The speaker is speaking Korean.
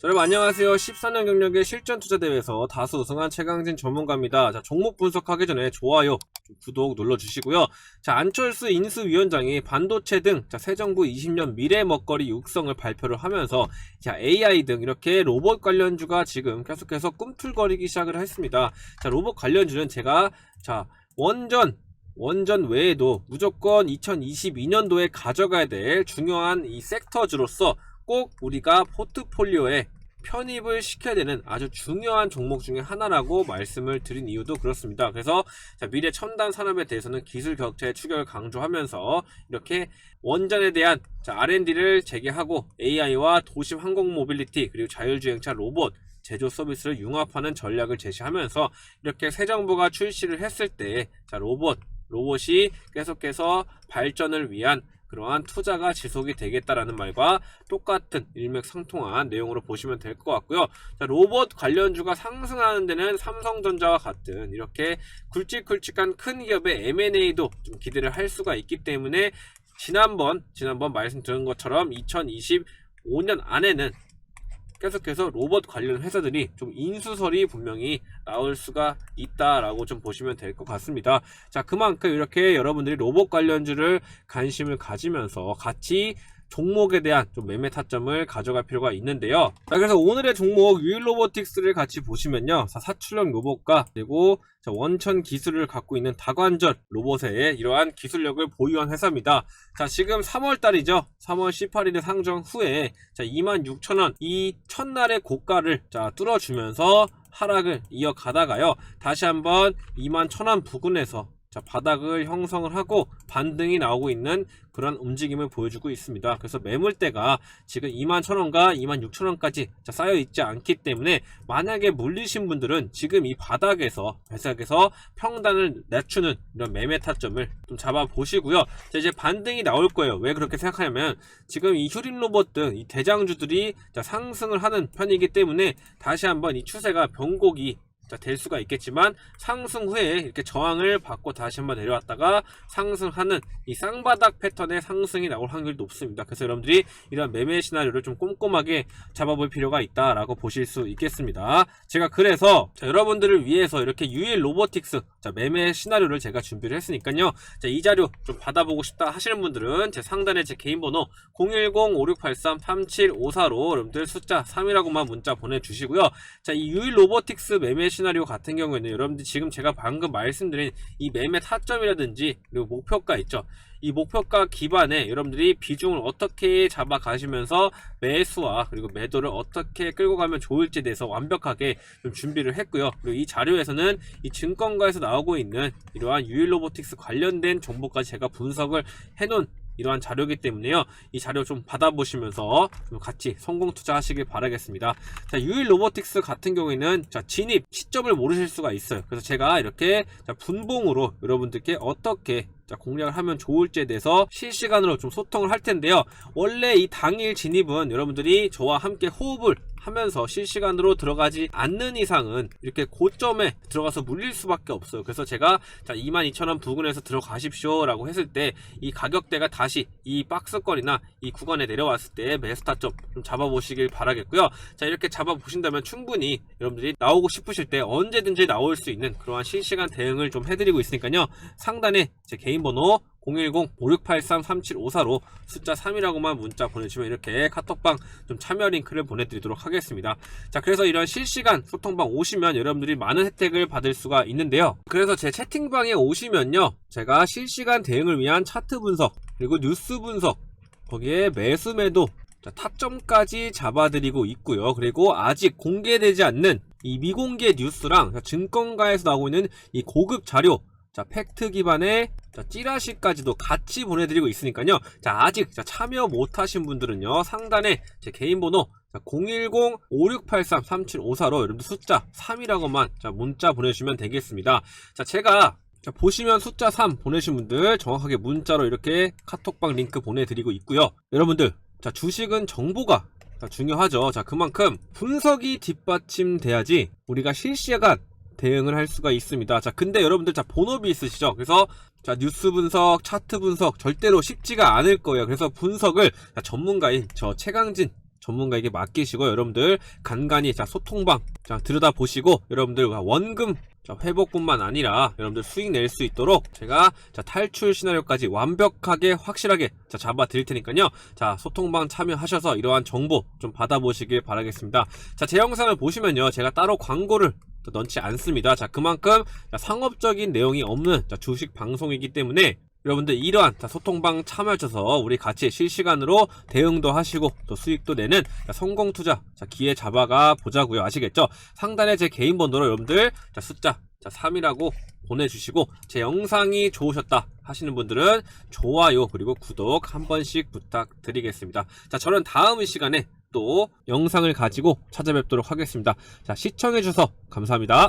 자, 여러분 안녕하세요. 14년 경력의 실전 투자 대회에서 다수 우승한 최강진 전문가입니다. 자, 종목 분석하기 전에 좋아요, 좀 구독 눌러주시고요. 자, 안철수 인수위원장이 반도체 등 자, 새 정부 20년 미래 먹거리 육성을 발표를 하면서 자, AI 등 이렇게 로봇 관련주가 지금 계속해서 꿈틀거리기 시작을 했습니다. 자, 로봇 관련주는 제가 자, 원전 원전 외에도 무조건 2022년도에 가져가야 될 중요한 이 섹터주로서 꼭 우리가 포트폴리오에 편입을 시켜야 되는 아주 중요한 종목 중에 하나라고 말씀을 드린 이유도 그렇습니다. 그래서 자, 미래 첨단 산업에 대해서는 기술 격차의 추격을 강조하면서 이렇게 원전에 대한 R&D를 재개하고 AI와 도심 항공 모빌리티 그리고 자율주행차 로봇 제조 서비스를 융합하는 전략을 제시하면서 이렇게 새 정부가 출시를 했을 때 자, 로봇 로봇이 계속해서 발전을 위한 그러한 투자가 지속이 되겠다라는 말과 똑같은 일맥상통한 내용으로 보시면 될 것 같고요. 자, 로봇 관련주가 상승하는 데는 삼성전자와 같은 이렇게 굵직굵직한 큰 기업의 M&A도 좀 기대를 할 수가 있기 때문에 지난번 지난번 말씀드린 것처럼 2025년 안에는 계속해서 로봇 관련 회사들이 좀 인수설이 분명히 나올 수가 있다라고 좀 보시면 될 것 같습니다. 자, 그만큼 이렇게 여러분들이 로봇 관련주를 관심을 가지면서 같이 종목에 대한 좀 매매 타점을 가져갈 필요가 있는데요. 자, 그래서 오늘의 종목 유일 로보틱스를 같이 보시면요. 자, 사출형 로봇과 그리고 자, 원천 기술을 갖고 있는 다관절 로봇의 이러한 기술력을 보유한 회사입니다. 자, 지금 3월 달이죠. 3월 18일에 상정 후에 자, 26,000원 이 첫날의 고가를 자, 뚫어주면서 하락을 이어가다가요. 다시 한번 21,000원 부근에서 자, 바닥을 형성을 하고 반등이 나오고 있는 그런 움직임을 보여주고 있습니다. 그래서 매물대가 지금 21,000원과 26,000원까지 쌓여 있지 않기 때문에 만약에 물리신 분들은 지금 이 바닥에서 바닥에서 평단을 낮추는 이런 매매 타점을 좀 잡아 보시고요. 자, 이제 반등이 나올 거예요. 왜 그렇게 생각하냐면 지금 이 휴림 로봇 등 이 대장주들이 자, 상승을 하는 편이기 때문에 다시 한번 이 추세가 변곡이 자, 될 수가 있겠지만 상승 후에 이렇게 저항을 받고 다시 한번 내려왔다가 상승하는 이 쌍바닥 패턴의 상승이 나올 확률이 높습니다. 그래서 여러분들이 이런 매매 시나리오를 좀 꼼꼼하게 잡아볼 필요가 있다라고 보실 수 있겠습니다. 제가 그래서 자, 여러분들을 위해서 이렇게 유일 로보틱스 자, 매매 시나리오를 제가 준비를 했으니까요. 자, 이 자료 좀 받아보고 싶다 하시는 분들은 제 상단에 제 개인 번호 010-5683-3754로 여러분들 숫자 3이라고만 문자 보내주시고요. 자, 이 유일 로보틱스 매매 시나리오 같은 경우에는 여러분들 지금 제가 방금 말씀드린 이 매매 타점이라든지 그리고 목표가 있죠. 이 목표가 기반에 여러분들이 비중을 어떻게 잡아 가시면서 매수와 그리고 매도를 어떻게 끌고 가면 좋을지에 대해서 완벽하게 좀 준비를 했고요. 그리고 이 자료에서는 이 증권가에서 나오고 있는 이러한 유일 로보틱스 관련된 정보까지 제가 분석을 해놓은 이러한 자료이기 때문에요. 이 자료 좀 받아보시면서 좀 같이 성공 투자하시길 바라겠습니다. 자, 유일 로보틱스 같은 경우에는 자, 진입 시점을 모르실 수가 있어요. 그래서 제가 이렇게 자, 분봉으로 여러분들께 어떻게 자, 공략을 하면 좋을지에 대해서 실시간으로 좀 소통을 할 텐데요. 원래 이 당일 진입은 여러분들이 저와 함께 호흡을 하면서 실시간으로 들어가지 않는 이상은 이렇게 고점에 들어가서 물릴 수밖에 없어요. 그래서 제가 자 22,000원 부근에서 들어가십시오 라고 했을 때 이 가격대가 다시 이 박스권이나 이 구간에 내려왔을 때 매스타점 좀 잡아보시길 바라겠고요. 자 이렇게 잡아보신다면 충분히 여러분들이 나오고 싶으실 때 언제든지 나올 수 있는 그러한 실시간 대응을 좀 해드리고 있으니까요. 상단에 제 개인 번호 010-5683-3754로 숫자 3이라고만 문자 보내주시면 이렇게 카톡방 좀 참여 링크를 보내드리도록 하겠습니다. 자, 그래서 이런 실시간 소통방 오시면 여러분들이 많은 혜택을 받을 수가 있는데요. 그래서 제 채팅방에 오시면요. 제가 실시간 대응을 위한 차트 분석, 그리고 뉴스 분석, 거기에 매수 매도, 자, 타점까지 잡아드리고 있고요. 그리고 아직 공개되지 않는 이 미공개 뉴스랑 자, 증권가에서 나오고 있는 이 고급 자료, 자, 팩트 기반의 자, 찌라시까지도 같이 보내드리고 있으니까요. 자, 아직 자, 참여 못하신 분들은요, 상단에 제 개인 번호 010-5683-3754로 여러분들 숫자 3이라고만 자, 문자 보내주시면 되겠습니다. 자, 제가 자, 보시면 숫자 3 보내신 분들 정확하게 문자로 이렇게 카톡방 링크 보내드리고 있고요. 여러분들, 자, 주식은 정보가 자, 중요하죠. 자, 그만큼 분석이 뒷받침돼야지 우리가 실시간 대응을 할 수가 있습니다. 자, 근데 여러분들 자 본업이 있으시죠? 그래서 자 뉴스 분석, 차트 분석 절대로 쉽지가 않을 거예요. 그래서 분석을 자, 전문가인 저 최강진 전문가에게 맡기시고 여러분들 간간히 자 소통방 자 들여다 보시고 여러분들 원금 자, 회복뿐만 아니라 여러분들 수익 낼 수 있도록 제가 자, 탈출 시나리오까지 완벽하게 확실하게 자, 잡아 드릴 테니까요. 자, 소통방 참여하셔서 이러한 정보 좀 받아보시길 바라겠습니다. 자, 제 영상을 보시면요. 제가 따로 광고를 또 넣지 않습니다. 자, 그만큼 자, 상업적인 내용이 없는 자, 주식 방송이기 때문에 여러분들 이러한 자, 소통방 참여하셔서 우리 같이 실시간으로 대응도 하시고 또 수익도 내는 자, 성공 투자 자, 기회 잡아가 보자고요. 아시겠죠? 상단에 제 개인 번호로 여러분들 자, 숫자 자, 3이라고 보내주시고 제 영상이 좋으셨다 하시는 분들은 좋아요 그리고 구독 한 번씩 부탁드리겠습니다. 자, 저는 다음 시간에 또 영상을 가지고 찾아뵙도록 하겠습니다. 자, 시청해주셔서 감사합니다.